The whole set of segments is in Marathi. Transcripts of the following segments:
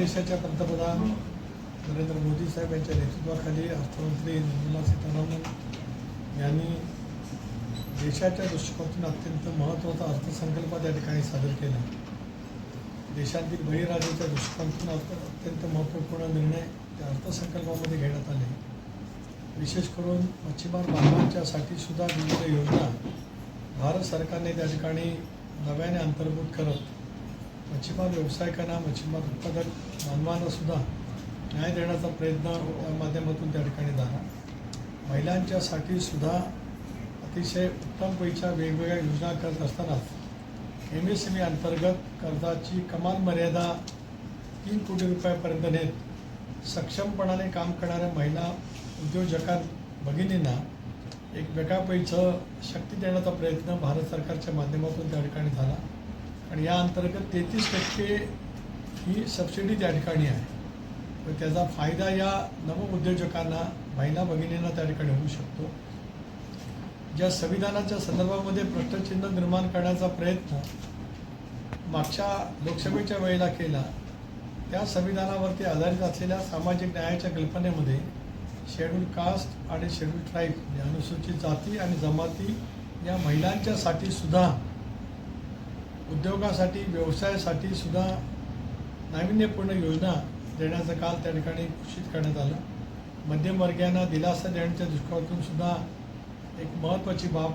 देशाच्या पंतप्रधान नरेंद्र मोदी साहेब यांच्या नेतृत्वाखाली अर्थमंत्री निर्मला सीतारामन यांनी देशाच्या दृष्टिकोनातून अत्यंत महत्त्वाचा अर्थसंकल्प त्या ठिकाणी सादर केला. देशातील बळीराजाच्या दृष्टिकोनातून अर्थ- अत्यंत महत्त्वपूर्ण निर्णय त्या अर्थसंकल्पामध्ये घेण्यात आले. विशेष करून मच्छीमार बांधवांच्यासाठी सुद्धा विविध योजना भारत सरकारने त्या ठिकाणी नव्याने अंतर्भूत करत मच्छीमार व्यावसायिकांना मच्छीमार उत्पादक बांधवांना सुद्धा न्याय देण्याचा प्रयत्न माध्यमातून त्या ठिकाणी झाला. महिलांच्यासाठी सुद्धा अतिशय उत्तम पैशा वेगवेगळ्या योजना करत असतानाच एम एस एम ई अंतर्गत कर्जाची कमाल मर्यादा तीन कोटी रुपयापर्यंत नेत सक्षमपणाने काम करणाऱ्या महिला उद्योजकां भगिनींना एक वेगळ्या पैचं शक्ती देण्याचा प्रयत्न भारत सरकारच्या माध्यमातून त्या ठिकाणी झाला. आणि या अंतर्गत तेहतीस टक्के ही सबसिडी त्या ठिकाणी आहे. व त्याचा फायदा या नवउद्योजकांना महिला भगिनींना त्या ठिकाणी होऊ शकतो. ज्या संविधानाच्या संदर्भामध्ये प्रश्नचिन्ह निर्माण करण्याचा प्रयत्न मागच्या लोकसभेच्या वेळेला केला त्या संविधानावरती आधारित असलेल्या सामाजिक न्यायाच्या कल्पनेमध्ये शेड्यूल कास्ट आणि शेड्यूल ट्राईब या अनुसूचित जाती आणि जमाती या महिलांच्यासाठी सुद्धा उद्योगासाठी व्यवसायासाठी सुद्धा नाविन्यपूर्ण योजना देण्याचं काल त्या ठिकाणी घोषित करण्यात आलं. मध्यमवर्गीयांना दिलासा देण्याच्या दृष्टिकोनातून सुद्धा एक महत्त्वाची बाब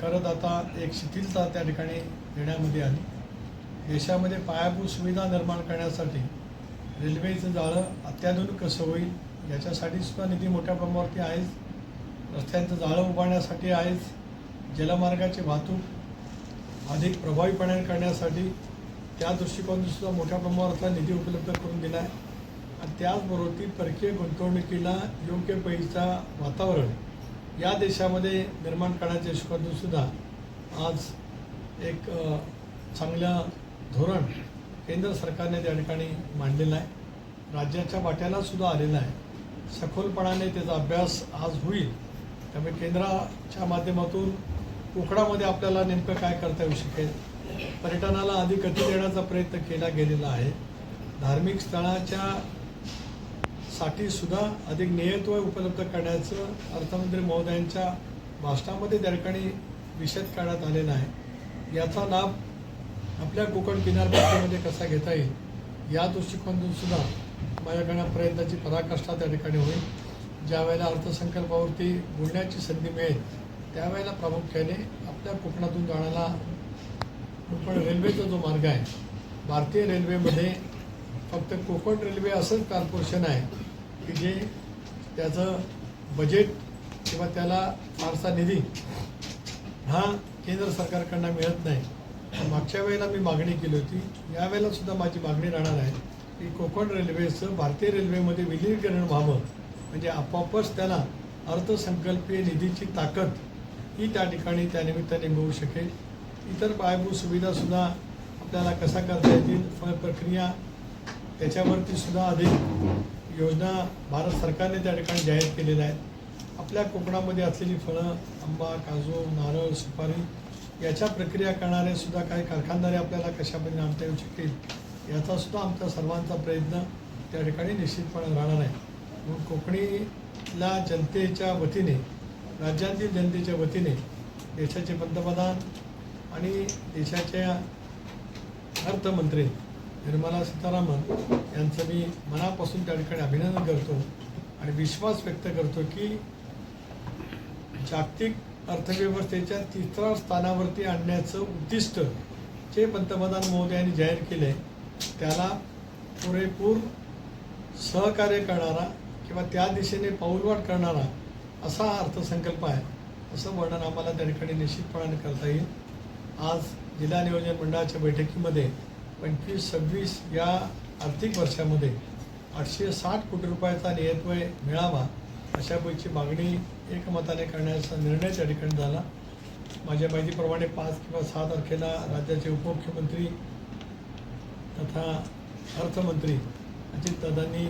करत आता एक शिथिलता त्या ठिकाणी देण्यामध्ये आली. देशामध्ये पायाभूत सुविधा निर्माण करण्यासाठी रेल्वेचं जाळं अत्याधुनिक कसं होईल याच्यासाठी सुद्धा निधी मोठ्या प्रमाणावरती आहेच. रस्त्यांचं जाळं उभारण्यासाठी आहेच. जलमार्गाची वाहतूक अधिक प्रभावीपणे करण्यासाठी त्या दृष्टिकोनातसुद्धा मोठ्या प्रमाणावरचा निधी उपलब्ध करून दिला आहे आणि त्याचबरोबर ती परकीय गुंतवणुकीला योग्य पैसा वातावरण या देशामध्ये निर्माण करण्याच्या दृष्टिकोनातून आज एक चांगलं धोरण केंद्र सरकारने त्या ठिकाणी मांडलेलं आहे. राज्याच्या वाट्याला सुद्धा आलेलं आहे. सखोलपणाने त्याचा अभ्यास आज होईल. त्यामुळे केंद्राच्या माध्यमातून कोकणामध्ये आपल्याला नेमकं काय करता येऊ शकेल? पर्यटनाला अधिक गती देण्याचा प्रयत्न केला गेलेला आहे. धार्मिक स्थळाच्या साठी सुद्धा अधिक नियत्व उपलब्ध करण्याचं अर्थमंत्री महोदयांच्या भाषणामध्ये त्या ठिकाणी विषद करण्यात आलेला आहे. याचा लाभ आपल्या कोकण किनारपट्टीमध्ये कसा घेता येईल? या दृष्टिकोनातून सुद्धा माझ्याकडे प्रयत्नाची पराकाष्ठा त्या ठिकाणी होईल. ज्या वेळेला अर्थसंकल्पावरती बोलण्याची संधी मिळेल त्यावेळेला प्रामुख्याने आपल्या कोकणातून जाणारा कोकण रेल्वेचा जो मार्ग आहे भारतीय रेल्वेमध्ये फक्त कोकण रेल्वे असंच कॉर्पोरेशन आहे की जे त्याचं बजेट किंवा त्याला फारसा निधी हा केंद्र सरकारकडनं मिळत नाही. मागच्या वेळेला मी मागणी केली होती यावेळेला सुद्धा माझी मागणी राहणार आहे की कोकण रेल्वेचं भारतीय रेल्वेमध्ये विलीनीकरण व्हावं. म्हणजे आपोआपच त्याला अर्थसंकल्पीय निधीची ताकद ही त्या ठिकाणी त्या निमित्ताने मिळू शकेल. इतर पायाभूत सुविधासुद्धा आपल्याला कसा करता येतील फळ प्रक्रिया त्याच्यावरती सुद्धा अधिक योजना भारत सरकारने त्या ठिकाणी जाहीर केलेल्या आहेत. आपल्या कोकणामध्ये असलेली फळं आंबा काजू नारळ सुपारी याच्या प्रक्रिया करणारे सुद्धा काही कारखानदारे आपल्याला कशापणे आणता येऊ शकतील याचा सुद्धा आमचा सर्वांचा प्रयत्न त्या ठिकाणी निश्चितपणे राहणार आहे. म्हणून कोकणीला जनतेच्या वतीने राज्यातील जनतेच्या वतीने देशाचे पंतप्रधान आणि देशाच्या अर्थमंत्री निर्मला सीतारामन यांचं मी मनापासून त्या ठिकाणी अभिनंदन करतो आणि विश्वास व्यक्त करतो की जागतिक अर्थव्यवस्थेच्या तिसऱ्या स्थानावरती आणण्याचं उद्दिष्ट जे पंतप्रधान मोदयांनी जाहीर केले त्याला पुरेपूर सहकार्य करणारा किंवा त्या दिशेने पाऊलवाट करणारा असा अर्थसंकल्प आहे. असं वर्णन आम्हाला त्या ठिकाणी निश्चितपणाने करता येईल. आज जिल्हा नियोजन मंडळाच्या बैठकीमध्ये पंचवीस सव्वीस या आर्थिक वर्षामध्ये आठशे साठ कोटी रुपयाचा नियतव्यय मिळावा अशापैकी मागणी एकमताने करण्याचा निर्णय त्या ठिकाणी झाला. माझ्या माहितीप्रमाणे पाच किंवा सहा तारखेला राज्याचे उपमुख्यमंत्री तथा अर्थमंत्री अजितदादांनी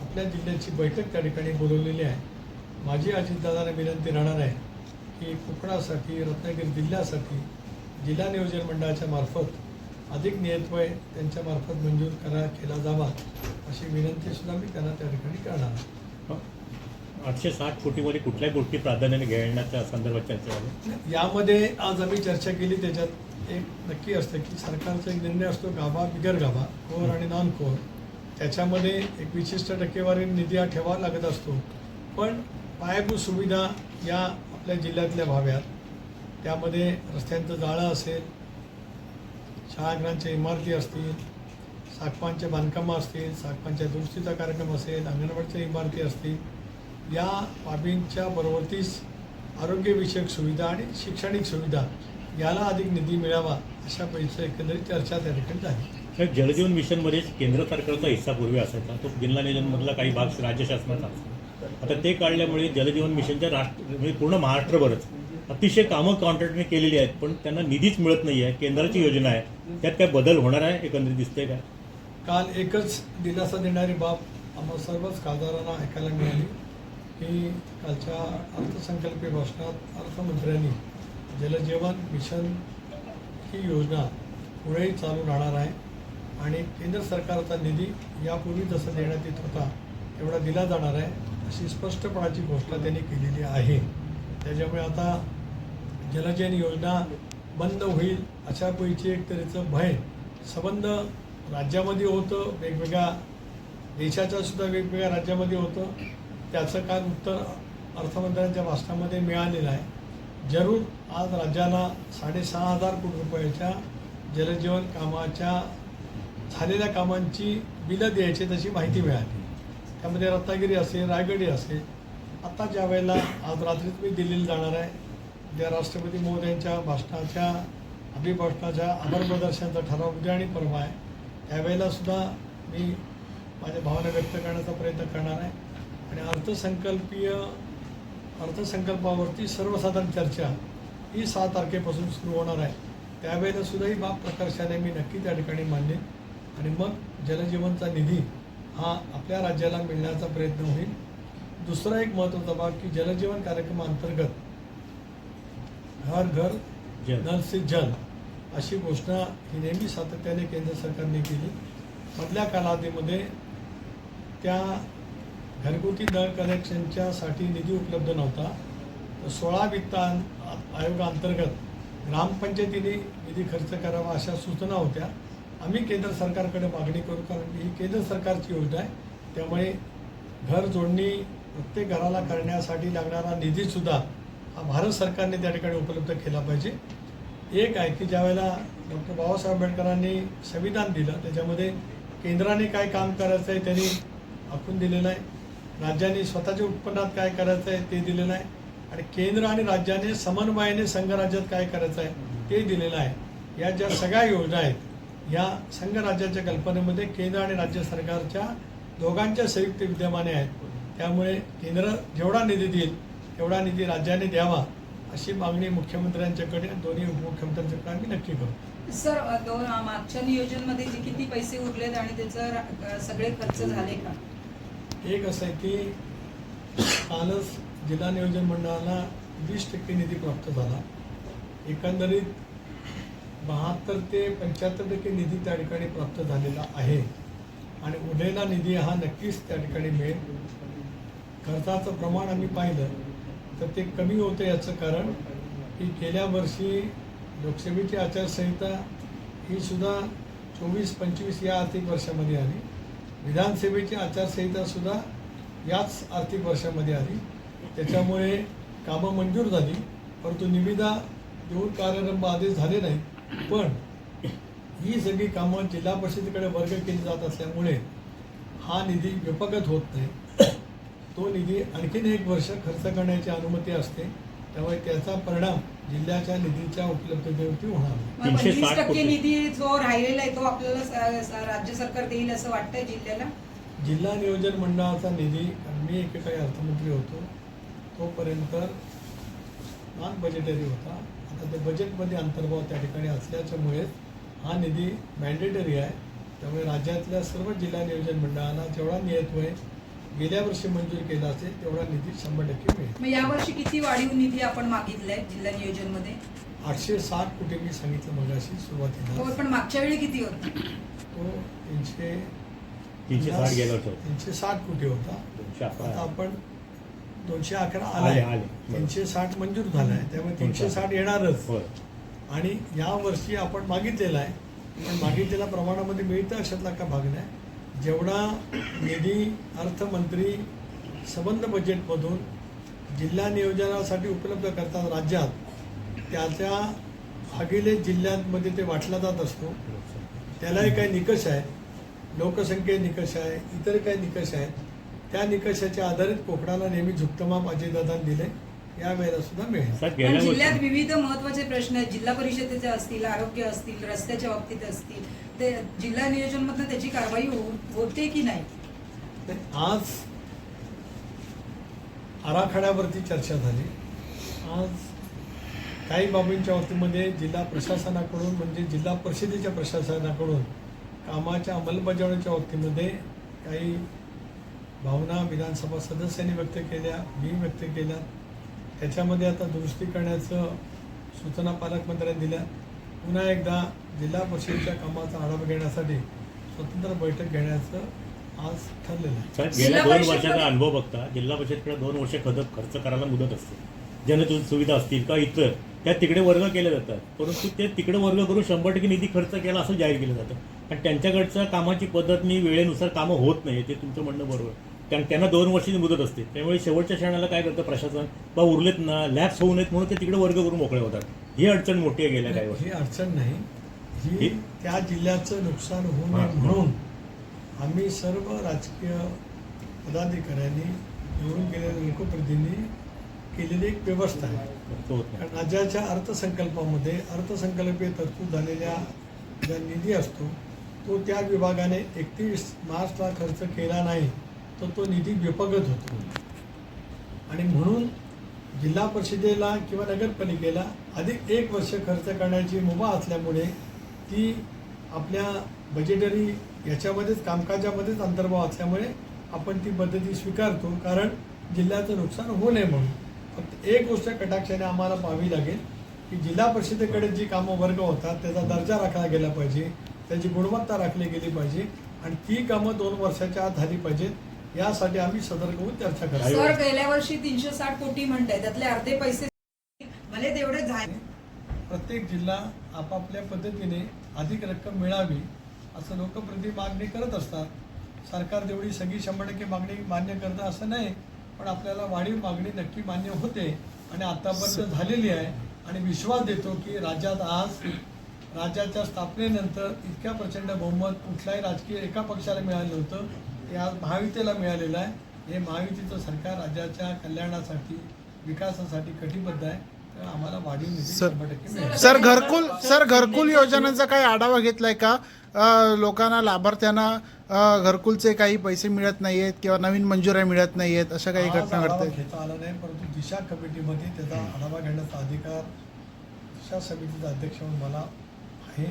आपल्या जिल्ह्याची बैठक त्या ठिकाणी बोलवलेली आहे. माझी अजितदादांना विनंती राहणार आहे की कोकणासाठी रत्नागिरी जिल्ह्यासाठी जिल्हा नियोजन मंडळाच्या मार्फत अधिक नियतवय त्यांच्यामार्फत मंजूर करा केला जावा अशी विनंती सुद्धा मी त्यांना त्या ठिकाणी करणार आहे. आठशे साठ कोटीमध्ये कुठल्या गोष्टी प्राधान्याने घेण्याच्या संदर्भात चर्चा झाली? यामध्ये आज आम्ही चर्चा केली त्याच्यात एक नक्की असतं की सरकारचा एक निर्णय असतो गाभा बिगर गाभा कोर आणि नॉन कोर त्याच्यामध्ये एक विशिष्ट टक्केवारी निधी हा ठेवावा लागत असतो. पण पायाभूत सुविधा या आपल्या जिल्ह्यातल्या व्हाव्यात त्यामध्ये रस्त्यांचं जाळं असेल शाळागृहांच्या इमारती असतील साखपांचे बांधकामं असतील साखपांच्या दुरुस्तीचा कार्यक्रम असेल अंगणवाडीच्या इमारती असतील या बाबींच्या बरोबरतीच आरोग्यविषयक सुविधा आणि शैक्षणिक सुविधा याला अधिक निधी मिळावा अशा पैसे एकंदरीत चर्चा त्या ठिकाणी झाली. तर जलजीवन मिशनमध्ये केंद्र सरकारचा हिस्सा पूर्वी असायचा. तो जिल्हा नियोजनमधला काही भाग राज्य शासनाचा आता ते काढल्यामुळे जलजीवन मिशनच्या राष्ट्र म्हणजे पूर्ण महाराष्ट्रभरच अतिशय कामं कॉन्ट्रॅक्टने केलेली आहेत पण त्यांना निधीच मिळत नाही आहे केंद्राची योजना आहे. त्यात काय बदल होणार आहे एकंदरीत दिसतंय काय काल एकच दिलासा देणारी बाब आम्हा सर्वच खासदारांना ऐकायला मिळाली. की कालच्या अर्थसंकल्पीय भाषणात अर्थमंत्र्यांनी जलजीवन मिशन ही योजना पुढेही चालू राहणार आहे आणि केंद्र सरकारचा निधी यापूर्वी जसं देण्यात येत होता एवढा दिला जाणार आहे. अशी स्पष्टपणाची घोषणा त्यांनी केलेली आहे. त्याच्यामुळे आता जलजन योजना बंद होईल अशा पैकी एक तऱ्हेचं भय संबंध राज्यामध्ये होतं वेगवेगळ्या देशाच्या सुद्धा वेगवेगळ्या राज्यामध्ये होतं. त्याचं काल उत्तर अर्थमंत्र्यांच्या भाषणामध्ये मिळालेलं आहे. जरूर आज राज्याला साडेसहा हजार कोटी रुपयाच्या जलजीवन कामाच्या झालेल्या कामांची बिलं द्यायची तशी माहिती मिळाली. त्यामध्ये रत्नागिरी असेल रायगडी असेल. आता ज्या वेळेला आज रात्रीच मी दिल्लीला जाणार आहे उद्या राष्ट्रपती महोदयांच्या भाषणाच्या अभिभाषणाच्या आभार प्रदर्शनाचा ठराव उद्या आणि परवा आहे. त्यावेळेला सुद्धा मी माझ्या भावना व्यक्त करण्याचा प्रयत्न करणार आहे. आणि अर्थसंकल्पीय अर्थसंकल्पावरती सर्वसाधारण चर्चा ही सहा तारखेपासून सुरू होणार आहे. त्यावेळेला सुद्धा ही बाब प्रकर्षाने मी नक्की त्या ठिकाणी मांडेन. आणि मग जलजीवनचा निधी हा आपल्या राज्याला मिळण्याचा प्रयत्न होईल. दुसरा एक महत्त्वाचा भाग की जलजीवन कार्यक्रमाअंतर्गत हर घर. नल से जल अशी घोषणा ही नेहमी सातत्याने केंद्र सरकारने केली. मधल्या कालावधीमध्ये त्या घरगुती नळ कनेक्शनच्यासाठी निधी उपलब्ध नव्हता. तर सोळा वित्त आयोगाअंतर्गत ग्रामपंचायतीने निधी खर्च करावा अशा सूचना होत्या. आम्ही केंद्र सरकारकडे मागणी करू कारण ही केंद्र सरकारची योजना आहे. त्यामुळे घर जोडणी प्रत्येक घराला करण्यासाठी लागणारा निधीसुद्धा हा भारत सरकारने त्या ठिकाणी उपलब्ध केला पाहिजे. एक आहे की ज्यावेळेला डॉक्टर बाबासाहेब आंबेडकरांनी संविधान दिलं त्याच्यामध्ये केंद्राने काय काम करायचं आहे त्यांनी आखून दिलेलं आहे. राज्याने स्वतःच्या उत्पन्नात काय करायचं आहे ते दिलेलं आहे. आणि केंद्र आणि राज्याने समन्वयाने संघराज्यात काय करायचं आहे ते दिलेलं आहे. या ज्या सगळ्या योजना आहेत या संघराज्याच्या कल्पनेमध्ये केंद्र आणि राज्य सरकारच्या दोघांच्या संयुक्त विद्यमाने आहेत. त्यामुळे केंद्र जेवढा निधी देईल तेवढा निधी राज्याने द्यावा अशी मागणी मुख्यमंत्र्यांच्याकडे दोन्ही उपमुख्यमंत्र्यांच्याकडे आम्ही नक्की करू. सर दोन मागच्या नियोजनमध्ये जे किती पैसे उरलेत आणि त्याचं सगळे खर्च झाले का? एक असं आहे की कालच जिल्हा नियोजन मंडळाला वीस टक्के निधी प्राप्त झाला. एकंदरीत बहात्तर ते पंच्याहत्तर टक्के निधी त्या ठिकाणी प्राप्त झालेला आहे. आणि उरलेला निधी हा नक्कीच त्या ठिकाणी मिळेल. खर्चाचं प्रमाण आम्ही पाहिलं तर ते कमी होतं याचं कारण की गेल्या वर्षी लोकसेवेची आचारसंहिता ही सुद्धा चोवीस पंचवीस या आर्थिक वर्षामध्ये आली. विधानसभेची आचारसंहितासुद्धा याच आर्थिक वर्षामध्ये आली. त्याच्यामुळे कामं मंजूर झाली परंतु निविदा देऊन कार्यारंभ आदेश झाले नाहीत. पण ही सगळी कामं जिल्हा परिषदेकडे वर्ग केली जात असल्यामुळे हा निधी व्यपगत होत नाही. तो निधी आणखीन एक वर्ष खर्च करण्याची अनुमती असते. त्यामुळे त्याचा परिणाम जिल्ह्याच्या निधीच्या उपलब्धतेवरती होणार नाही. पंचवीस टक्के. निधी जो राहिलेला आहे तो आपल्याला राज्य सरकार देईल असं वाटतंय जिल्ह्याला? जिल्हा नियोजन मंडळाचा निधी मी एकेकाळी अर्थमंत्री होतो. तोपर्यंत नॉन बजेटरी होता. ते बजेटमध्ये अंतर्भाव त्या ठिकाणी असल्याच्यामुळे हा निधी मॅन्डेटरी आहे. त्यामुळे राज्यातल्या सर्व जिल्हा नियोजन मंडळांना जेवढा नियतवय गेल्या वर्षी मंजूर केला असेल तेवढा निधी शंभर टक्के मिळेल. मग यावर्षी किती वाढीव निधी आपण मागितलाय जिल्हा नियोजनमध्ये आठशे साठ कोटी मी सांगितलं मगाशी हो सुरुवातीला पण मागच्या वेळी किती होत? तो तीनशे तीनशे साठ गेलं होतं. तीनशे साठ कोटी होता. आता आपण दोनशे अकरा आले, आलाय. आले. तीनशे साठ मंजूर झालाय. त्यामुळे तीनशे साठ येणारच. होय. आणि या वर्षी आपण मागितलेला आहे. पण मागितलेल्या प्रमाणामध्ये मिळतं अशातला का भाग नाही. जेवढा निधी अर्थमंत्री संबंध बजेटमधून जिल्हा नियोजनासाठी उपलब्ध करतात राज्यात त्याच्या भागिले जिल्ह्यांमध्ये ते वाटला जात असतो. त्यालाही काही निकष आहेत. लोकसंख्ये निकष आहे. इतर काही निकष आहेत. त्या निकषाच्या आधारित कोकणाला नेहमी झुकतमाप अजयदादांनी दिले. या वेळेला सुद्धा मिळेल. साहेब पण गेल्या जिल्ह्यात वर्षी विविध महत्त्वाचे प्रश्न आहेत. जिल्हा परिषदेचे असतील आरोग्य असतील रस्त्याच्या बाबतीत असतील. ते जिल्हा नियोजन मधनं त्याची कारवाई हो- होते की नाही? नाही, आज आराखड्यावरती चर्चा झाली. आज काही बाबींच्या बाबतीमध्ये जिल्हा प्रशासनाकडून म्हणजे जिल्हा परिषदेच्या प्रशासनाकडून कामाच्या अंमलबजावणीच्या बाबतीमध्ये काही भावना विधानसभा सदस्यांनी व्यक्त केल्या मी व्यक्त केल्या. त्याच्यामध्ये आता दुरुस्ती करण्याचं सूचना पालकमंत्र्यांनी दिल्या. पुन्हा एकदा जिल्हा परिषदेच्या कामाचा आढावा घेण्यासाठी स्वतंत्र बैठक घेण्याचं आज ठरलेलं आहे. गेल्या दोन वर्षाचा अनुभव बघता जिल्हा परिषदकडे दोन वर्ष खत खर्च करायला मुदत असते. जनतेची सुविधा असतील का इतर त्या तिकडे वर्ग केले जातात. परंतु ते तिकडे वर्ग करून शंभर टक्के निधी खर्च केला असं जाहीर केलं जातं. आणि त्यांच्याकडच्या कामाची पद्धतनी वेळेनुसार कामं होत नाही ते तुमचं म्हणणं बरोबर. आहे. कारण त्यांना दोन वर्षाची मुदत असते. त्यामुळे शेवटच्या क्षणाला काय करतं प्रशासन? बा उरलेत ना लॅप्स होऊ नयेत म्हणून ते तिकडे वर्ग करून मोकळे होतात. ही अडचण मोठी आहे गेल्या काही वर्षी ही अडचण नाही. ही त्या जिल्ह्याचं नुकसान होऊ. नये म्हणून आम्ही सर्व राजकीय पदाधिकाऱ्यांनी निवडून गेलेल्या लोकप्रतिनिधी केलेली एक व्यवस्था आहे. राज्याच्या अर्थसंकल्पामध्ये अर्थसंकल्पीय तरतूद झालेल्या ज्या निधी असतो तो त्या विभागाने एकतीस मार्चला खर्च केला नाही. तर तो निधी विपगत होतो. आणि म्हणून जिल्हा परिषदेला किंवा नगरपालिकेला अधिक एक वर्ष खर्च करण्याची मुभा असल्यामुळे ती आपल्या बजेटरी याच्यामध्येच कामकाजामध्येच अंतर्भाव असल्यामुळे आपण ती पद्धती स्वीकारतो. कारण जिल्ह्याचं नुकसान होऊ नये म्हणून. फक्त एक गोष्ट कटाक्षाने आम्हाला पाहावी लागेल की जिल्हा परिषदेकडे जी कामं वर्ग होतात त्याचा दर्जा राखला गेला पाहिजे त्याची गुणवत्ता राखली गेली पाहिजे आणि ती कामं दोन वर्षाच्या आत झाली पाहिजेत. यासाठी आम्ही सतर्क होऊन चर्चा करतो सर गेल्या वर्षी तीनशे साठ कोटी म्हणताय त्यातले अर्धे पैसे भले तेवढे झाले. प्रत्येक जिल्हा आपापल्या पद्धतीने अधिक रक्कम मिळावी असं लोकप्रतिनिधी मागणी करत असतात. सरकार तेवढी सगळी शंभर टक्के मागणी मान्य करतं असं नाही पण आपल्याला वाढीव मागणी नक्की मान्य होते आणि आतापर्यंत झालेली आहे. आणि विश्वास देतो की राज्यात आज राज्याच्या स्थापनेनंतर इतक्या प्रचंड बहुमत कुठल्याही राजकीय एका पक्षाला मिळालं नव्हतं. ते आज महायुतीला मिळालेलं आहे. हे महायुतीचं सरकार राज्याच्या कल्याणासाठी विकासासाठी कटिबद्ध आहे. तर आम्हाला वाढीव निधी सर- शंभर टक्के मिळेल. सर घरकुल सर घरकुल योजनेचा काही आढावा घेतलाय का? अ, लोकांना लाभार्थ्यांना अ, घरकुलचे काही पैसे मिळत नाहीयेत किंवा नवीन मंजुऱ्या मिळत नाहीयेत अशा काही आज घटना आढावा घडतात घेता आला नाही परंतु दिशा कमिटीमध्ये त्याचा आढावा घेण्याचा अधिकार दिशा समितीचा अध्यक्ष म्हणून मला आहे.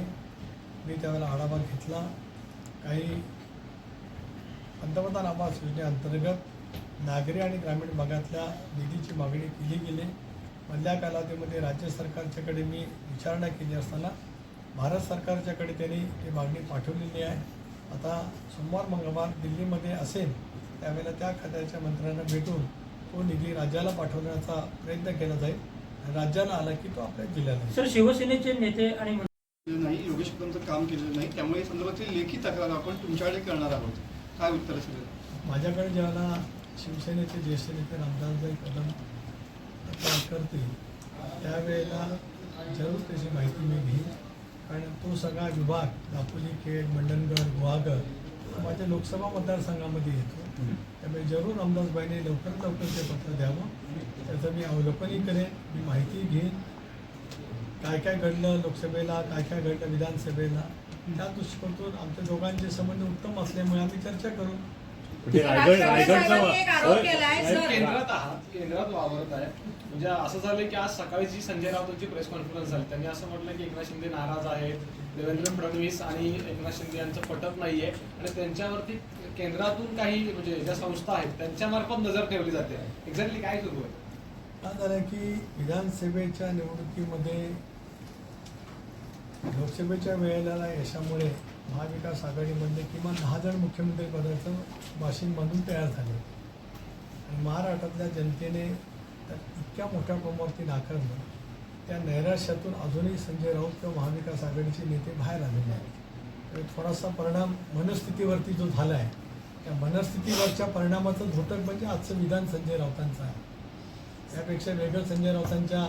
मी त्यावेळेला आढावा घेतला. काही पंतप्रधान आवास योजनेअंतर्गत नागरी आणि ग्रामीण भागातल्या निधीची मागणी केली गेली. मधल्या कालावधीमध्ये राज्य सरकारच्याकडे मी विचारणा केली असताना भारत सरकारच्याकडे त्यांनी ती मागणी पाठवलेली आहे. आता सोमवार मंगळवार दिल्लीमध्ये असेल त्यावेळेला त्या खात्याच्या मंत्र्यांना भेटून तो निधी राज्याला पाठवण्याचा प्रयत्न केला जाईल. आणि राज्याला आला की तो आपल्या जिल्ह्याला. सर शिवसेनेचे नेते आणि नाही योगेश कदमचं काम केलेलं नाही. त्यामुळे संदर्भातली लेखी तक्रार आपण तुमच्याकडे करणार आहोत. काय उत्तर असेल? माझ्याकडे ज्यावेळेला शिवसेनेचे ज्येष्ठ नेते रामदासभाई कदम तक्रार करतील त्यावेळेला जरूर त्याची माहिती मी घेईन. कारण तो सगळा विभाग दापोली खेड मंडणगड गुहागर माझ्या लोकसभा मतदारसंघामध्ये येतो. त्यामुळे जरूर रामदासबाईने लवकरात लवकर ते पत्र द्यावं. त्याचं मी अवलोकनही करेन मी माहिती घेईन. काय काय घडलं लोकसभेला काय काय घडलं विधानसभेला त्या दृष्टिकोनातून आमच्या दोघांचे संबंध उत्तम असल्यामुळे आम्ही चर्चा करू. ते रायगड रायगडचा साहेबांनी एक आरोप होय. केलाय, साहेब, सर. केंद्रात आहात केंद्रात वावरत आहे. म्हणजे असं झालं की आज सकाळी जी संजय राऊतांची प्रेस कॉन्फरन्स झाली त्यांनी असं म्हटलं की एकनाथ शिंदे नाराज आहेत देवेंद्र फडणवीस आणि एकनाथ शिंदे यांचं पटत नाहीये. आणि त्यांच्यावरती केंद्रातून काही म्हणजे ज्या संस्था आहेत त्यांच्यामार्फत नजर ठेवली जाते. एक्झॅक्टली काय सुरू आहे? काय झालं की विधानसभेच्या निवडणुकीमध्ये लोकसभेच्या वेळेला यशामुळे महाविकास आघाडीमध्ये किमान दहा जण मुख्यमंत्री पदाचं वाशिममधून तयार झाले. आणि महाराष्ट्रातल्या जनतेने इतक्या मोठ्या प्रमाणावरती नाकारलं त्या नैराश्यातून अजूनही संजय राऊत किंवा महाविकास आघाडीचे नेते बाहेर आलेले आहेत. तर थोडासा परिणाम मनस्थितीवरती जो झाला आहे त्या मनस्थितीवरच्या परिणामाचं धोटक म्हणजे आजचं विधान संजय राऊतांचं आहे. त्यापेक्षा वेगळं संजय राऊतांच्या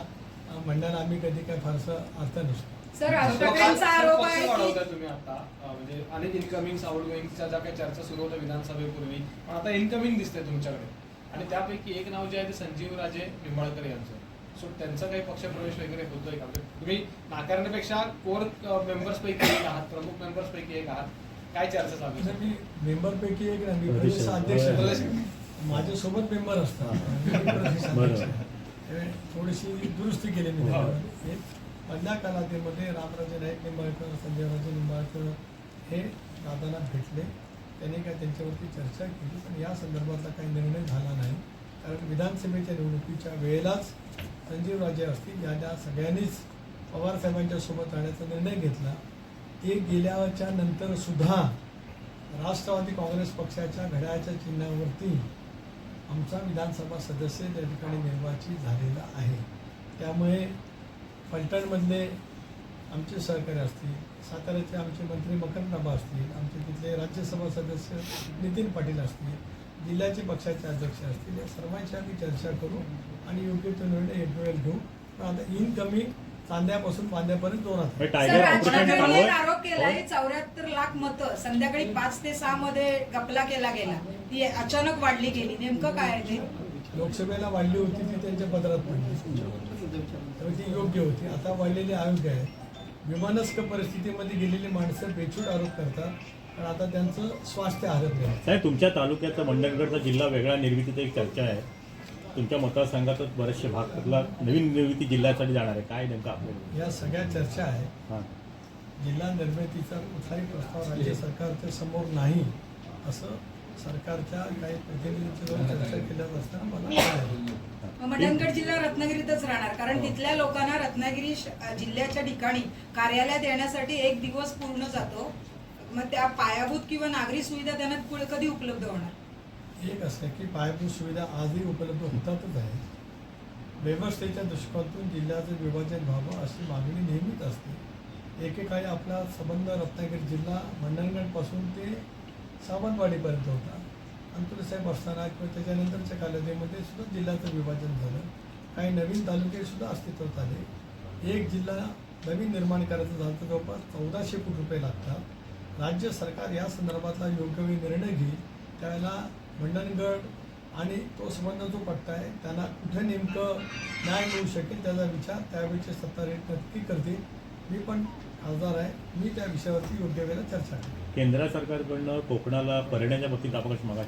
म्हणण्याला आम्ही कधी काय फारसं अर्थ नसतो. सर राज ठाकरेंचा आरोप पक्ष आहे की वाढवताय तुम्ही आता. अं, म्हणजे अनेक इनकमिंग आउटगोईंगच्या ज्या काही चर्चा सुरू होत्या विधानसभेपूर्वी पण आता इनकमिंग दिसते तुमच्याकडे. आणि त्यापैकी एक नाव जे आहे ते संजीव राजे निंबाळकर यांचं. सो त्यांचा काही पक्षप्रवेश वगैरे होतोय का? म्हणजे तुम्ही नाकारण्यापेक्षा कोर मेंबर्स पैकी एक आहात प्रमुख मेंबर्स पैकी एक आहात. काय चर्चा चालू आहे? म्हणजे मी मेंबरपैकी एक नाही मी प्रदेश प्रदेश अध्यक्ष आहे. प्रदेश- माझ्यासोबत मेंबर असतात. मी प्रदेश अध्यक्ष बरोबर. आहे. थोडीशी दुरुस्ती केली मी हो. मधल्या कालावधीमध्ये रामराजे नाईक निंबाळकर संजयराजे निंबाळकर हे दादांना भेटले. त्यांनी काय त्यांच्यावरती चर्चा केली पण या संदर्भातला काही निर्णय झाला नाही. कारण विधानसभेच्या निवडणुकीच्या वेळेलाच संजीवराजे असतील या ज्या सगळ्यांनीच पवारसाहेबांच्या सोबत राहण्याचा निर्णय घेतला. ते गेल्याच्यानंतर सुद्धा राष्ट्रवादी काँग्रेस पक्षाच्या घड्याळाच्या चिन्हावरती आमचा विधानसभा सदस्य त्या ठिकाणी निर्वाचित झालेला आहे त्यामुळे फलटणमधले आमचे सहकारी असतील साताऱ्याचे आमचे मंत्री मकरंदाबा असतील आमचे तिथले राज्यसभा सदस्य नितीन पाटील असतील जिल्ह्याचे पक्षाचे अध्यक्ष असतील या सर्वांशी आम्ही चर्चा करू आणि योग्य तो निर्णय एक वेळेला घेऊ. पण आता इनकमिंग चांद्यापासून बांद्यापर्यंत दोन आरोप केलाय चौऱ्याहत्तर लाख मतं. संध्याकाळी पाच ते सहा मध्ये गपला केला गेला ती अचानक वाढली गेली. नेमकं काय आहे ते? लोकसभेला वाढली होती ती त्यांच्या पदरात पडली. त्यामुळे ती योग्य होती. आता वाढलेले आयोग्य आहे. विमानस्क परिस्थितीमध्ये गेलेली माणसं बेछूट आरोप करतात. पण आता त्यांचं स्वास्थ्य हरपले आहे साहेब तुमच्या तालुक्याचा मंडणगडचा जिल्हा वेगळा. निर्मितीचा एक चर्चा आहे. तुमच्या मतदारसंघातच बरेचसे भाग त्यातला नवीन निर्मिती जिल्ह्यासाठी जाणार आहे? काय नेमकं आपल्याला या सगळ्या चर्चा आहे. हां. जिल्हा निर्मितीचा कुठलाही प्रस्ताव राज्य सरकारच्या समोर नाही असं सरकारच्या काही प्रतिनिधींच्यावर चर्चा केल्यात असताना मला. मंडणगड जिल्हा रत्नागिरीतच राहणार कारण तिथल्या लोकांना रत्नागिरी जिल्ह्याच्या ठिकाणी कार्यालयात येण्यासाठी एक दिवस पूर्ण जातो. मग त्या पायाभूत किंवा नागरी सुविधा त्यांना पुढे कधी उपलब्ध होणार? एक असं की पायाभूत सुविधा आजही उपलब्ध होतातच आहे. व्यवस्थेच्या दृष्टिकोनातून जिल्ह्याचं विभाजन व्हावं अशी मागणी नेहमीच असते. एकेकाळी आपला संबंध रत्नागिरी जिल्हा मंडणगडपासून ते सावंतवाडीपर्यंत होता. अंतुरसाहेब असताना किंवा त्याच्यानंतरच्या कालावधीमध्ये सुद्धा जिल्ह्याचं विभाजन झालं. काही नवीन तालुके सुद्धा अस्तित्वात आले. एक जिल्हा नवीन निर्माण करायचं झालं तर जवळपास चौदाशे कोटी रुपये लागतात. राज्य सरकार या संदर्भातला योग्य वेळी निर्णय घेईल. त्यावेळेला मंडणगड आणि तो संबंध जो पट्टा आहे त्यांना कुठे नेमकं न्याय मिळू शकेल त्याचा विचार त्यावेळीचे सत्ताधारी नक्की करतील. मी पण खासदार आहे. मी त्या विषयावरती योग्य वेळेला चर्चा केंद्र सरकारकडनं कोकणाला पर्यटनाच्या बाबतीत आपण मागा